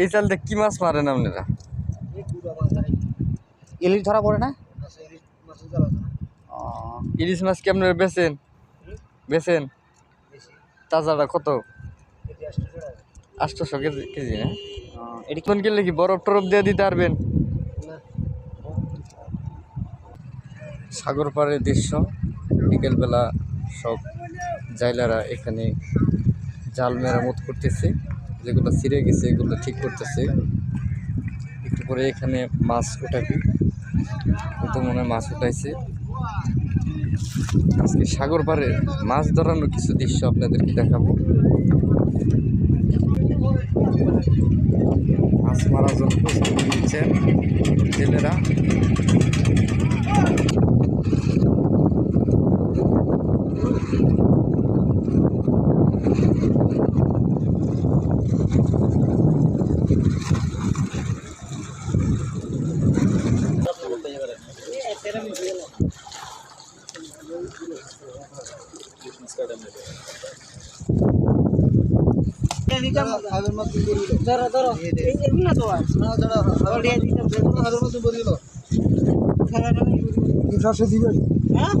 এই চালতে কি মাছ মারেন আপনারা? ইলিশ ধরা পড়ে না? ইলিশ মাছ কি আপনারা বেচেন? বেচেন? তাজাটা কত? আটশোশো কেজি কেজি না? এটি কোন কিনলে কি বরফ টরফ দিয়ে দিতে পারবেন? সাগর পাড়ের দৃশ্য। বিকেলবেলা সব জাইলারা এখানে জাল মেরামত করতেছে। যেগুলো ছিঁড়ে গেছে, এগুলো ঠিক করতেছে। একটু পরে এখানে মাছ উঠাবি। তো মনে হয় মাছ উঠাইছে। আজকে সাগর পাড়ে মাছ ধরানোর কিছু দৃশ্য আপনাদেরকে দেখাবো। মাছ মারার জন্য প্রস্তুতি নিচ্ছেন জেলেরা। ধরো ধরো না তো চারশো দিবেন হ্যাঁ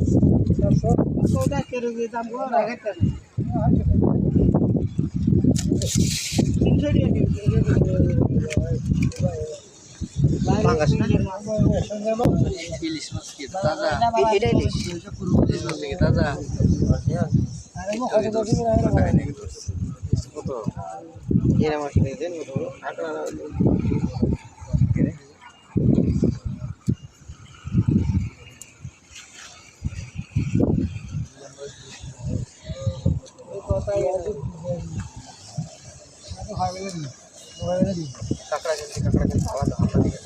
ওটা কেড়ে দিতাম গো রাখাতে তিনশো ইলিশ মাছ কি তাজা এটা ইলিশ ইলিশ মাছ কি তাজা কত কাঁকড়া খেলছি কাঁকড়া খেলছি আলাদা আলাদা দিকে